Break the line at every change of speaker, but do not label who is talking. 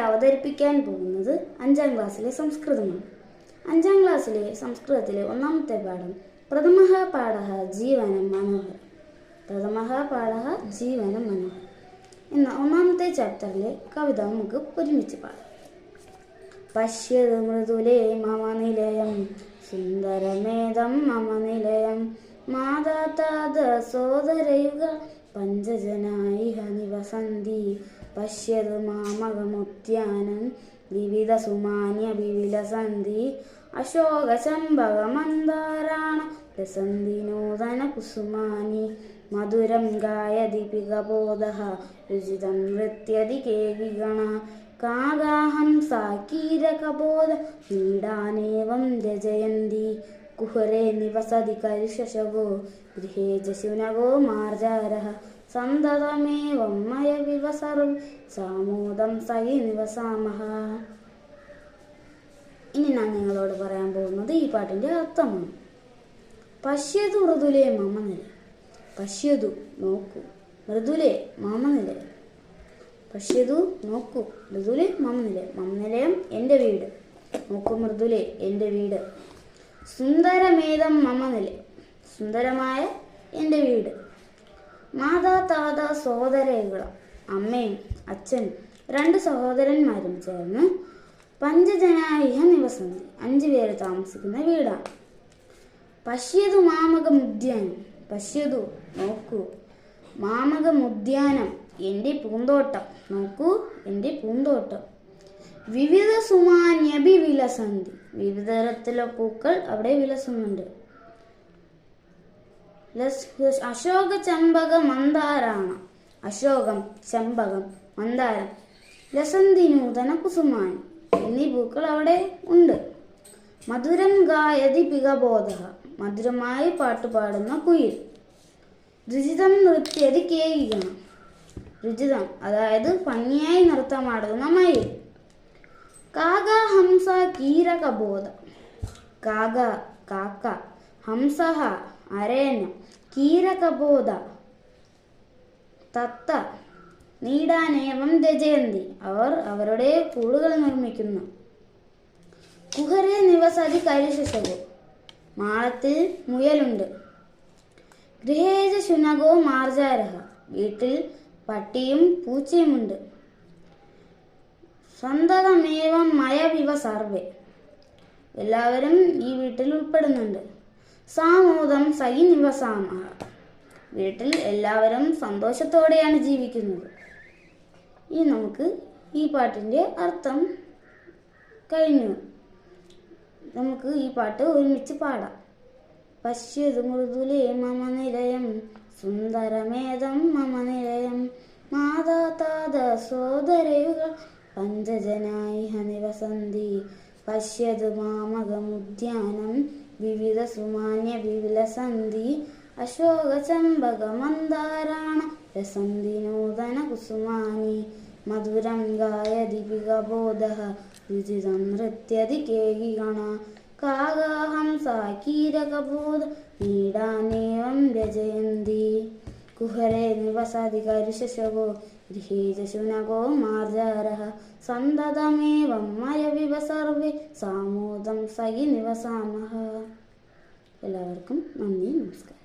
അവതരിപ്പിക്കാൻ പോകുന്നത് അഞ്ചാം ക്ലാസ്സിലെ സംസ്കൃതമാണ്. അഞ്ചാം ക്ലാസ്സിലെ സംസ്കൃതത്തിലെ ഒന്നാമത്തെ പാഠം പ്രഥമ പാഠ ജീവനം മനോഹരം. പ്രഥമ പാഠ ജീവനം മനോഹരം. എന്ന ഒന്നാമത്തെ ചാപ്റ്ററിലെ കവിത നമുക്ക് ഒരുമിച്ച് പാടാം. പശ്യത് മൃദുലേ മമ നിലയം സുന്ദരമേതം മമ നിലയം മാതാതാത സോദരയുഗ പഞ്ചജനായി നിവസന്തി പശ്യത് മാമകമുദ്യാനം വിവിധ സുമാന്യ വിവിലസന്തി അശോകചമ്പക മന്ദാരാണ ലസന്തി നൂതന കുസുമാനി മധുരം ഗായതി പികബോധ രുചിതം നൃത്യതി കേകിഗണ കാഗാഹംസാക്കീരകബോധ നീടാനേവം രജയന്തി കുഹരെ നിവസതി കരിശശവോ ഗൃഹേ ജശുനവോ മാർജാരഃ സന്തതമേവം മയ വിവസറും സാമോദം സഹി നിവസാമഹ ഇനി ഞാൻ നിങ്ങളോട് പറയാൻ പോകുന്നത് ഈ പാട്ടിന്റെ അർത്ഥമാണ്. പശ്യതു മൃദുലേ മമനില പശ്യതു നോക്കൂ മൃദുലേ മമനില പശ്യതു നോക്കൂ മൃദുലെ മമനില മമനിലയം എന്റെ വീട്. നോക്കൂ മൃദുലെ എന്റെ വീട്. സുന്ദരമേതം മമനില സുന്ദരമായ എന്റെ വീട്. മാതാ താത സോദരകൾ അമ്മയും അച്ഛനും രണ്ട് സഹോദരന്മാരും ചേർന്ന് പഞ്ചജനായിഹ നിവസന്തി അഞ്ചു പേര് താമസിക്കുന്ന വീടാണ്. പശ്യതു മാമകമുദ്യാനം. പശ്യതു നോക്കൂ. മാമകമുദ്യാനം. എന്റെ പൂന്തോട്ടം. നോക്കൂ എന്റെ പൂന്തോട്ടം. വിവിധ സുമാന്യഭി വിലസന്തി വിവിധ തരത്തിലുള്ള പൂക്കൾ അവിടെ വിലസുന്നുണ്ട്. ലസ്- അശോക ചമ്പക മന്ദാരാണ അശോകം ചമ്പകം മന്ദാരം ലസന്തി നൂതന കുസുമാനം എന്നീ പൂക്കൾ അവിടെ ഉണ്ട്. മധുരം ഗായതി പികബോധ മധുരമായി പാട്ടുപാടുന്ന കുയിൽ. രുചിതം നൃത്യതി കേകിക്കണം രുചിതം അതായത് ഭംഗിയായി നൃത്തമാടുന്ന മയിൽ. കാക ഹംസ കീരകബോധ. കാക കാക്ക ഹംസഹ അരേന കീരകബോധ തത്ത നീടാനേവം രജയന്തി അവർ അവരുടെ കൂടുകൾ നിർമ്മിക്കുന്നു. കുഹരെ നിവസതി കരിശശകോ മാളത്തിൽ മുയലുണ്ട്. ഗൃഹേജ ശുനകോ മാർജാരഹ. വീട്ടിൽ പട്ടിയും പൂച്ചയുമുണ്ട്. സ്വന്തമേവം മയവിവ സർവേ. എല്ലാവരും ഈ വീട്ടിൽ ഉൾപ്പെടുന്നുണ്ട്. സാമോദം സൈ നിവസാമ വീട്ടിൽ എല്ലാവരും സന്തോഷത്തോടെയാണ് ജീവിക്കുന്നത്. ഇനി നമുക്ക് ഈ പാട്ടിന്റെ അർത്ഥം കഴിഞ്ഞു. നമുക്ക് ഈ പാട്ട് ഒരുമിച്ച് പാടാം. പശ്യതു മൃദുലേ മമ നിലയം സുന്ദരമേതം മമ നിലയം മാതാതാത സോദരയുകൾ പഞ്ചജനായി ഹനിവസന്തി പശ്യതു മാമകമുദ്യാനം വിവിധ സുമാന്യ വിവിലസന്തി അശോക ചമ്പക മന്ദാരാണ രസന്തി നൂതന കുസുമാനി. മധുരം ഗായതി ബോധ രുചിതം നൃത്യതി കേകിഗണ കാഗാഹംസ കീരകബോധ നീടാനേവം രജയന്തി. കുഹരെ നിവസതി കരുശശവോ ഗൃഹേ ശുനകോ മാർജാരഃ സന്തതമേവം മയവിവ സർവേ സാമോദം സഹി നിവസാമഹ. എല്ലാവർക്കും നന്ദി നമസ്കാരം.